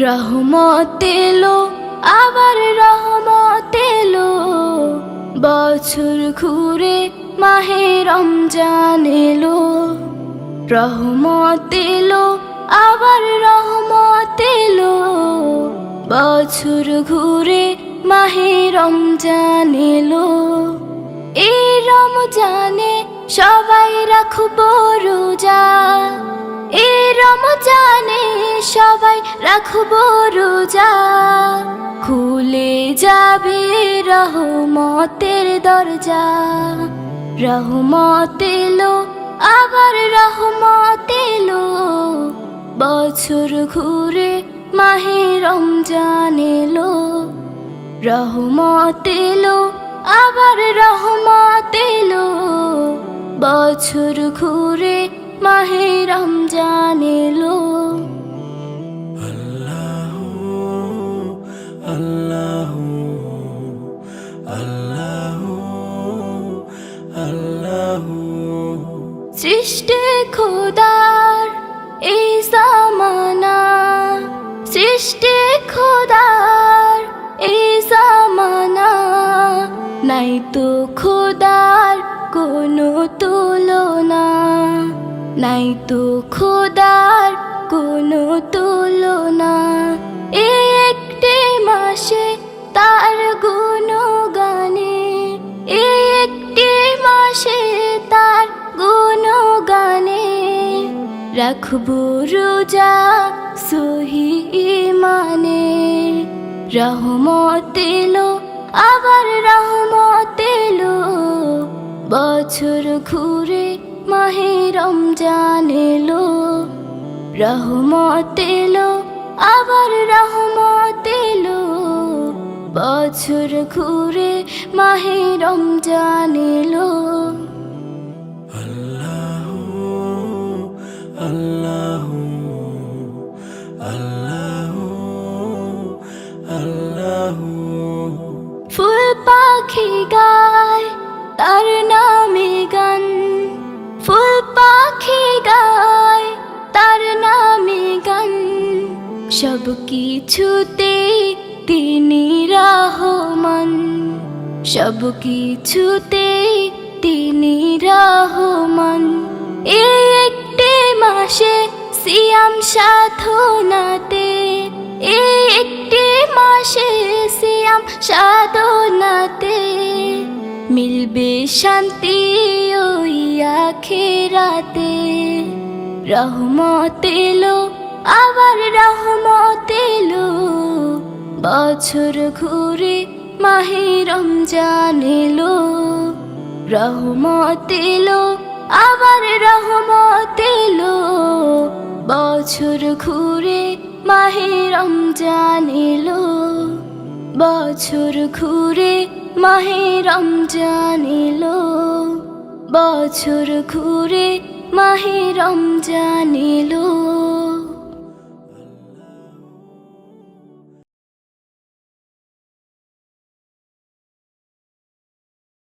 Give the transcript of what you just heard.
রহমত এলো, আবার রহমত এলো। বছর ঘুরে মাহে রমজান এলো। রহমত এলো, আবার রহমত এলো। বছর ঘুরে মাহে রমজান এলো। এই রমজানে সবাই রাখব রাখব রোজা। খুলে যাবে রহমতের দরজা। রহমত আবার রহমত এলো। বছর ঘুরে মাহে রমজান এলো। রহমত এলো, আবার রহমত এলো। বছর ঘুরে মাহে রমজান এলো। সৃষ্টি খোদার এই জামানা, সৃষ্টি খোদার এই জামানা। নাই তো খোদার কোনো তুলনা, নাই তো খোদার কোনো তুলনা। একটি মাসে তার গুণগানে রাখব রোজা সহি মানে রহমত এলো, আবার রহমত এলো। বছর ঘুরে মাহে রমজান এলো। রহমত এলো, আবার রহমত এলো। বছর ঘুরে মাহে রমজান এলো। ফুল পাখি গায়, তার নামে গান। ফুল পাখি গায়, তার নামে গান। সব কিছুতে তিনি রহমান। সব কিছুতে তিনি রহমান। মিলবে শান্তি ওই আখেরাতে। রহমত এলো, আবার রহমত এলো। বছর ঘুরে মাহে রমজান এলো। রহমত এলো, আবার রহমত এলো। বছর ঘুরে মাহে রমজান এলো। বছর ঘুরে মাহে রমজান এলো বছর ঘুরে মাহে রমজান এলো।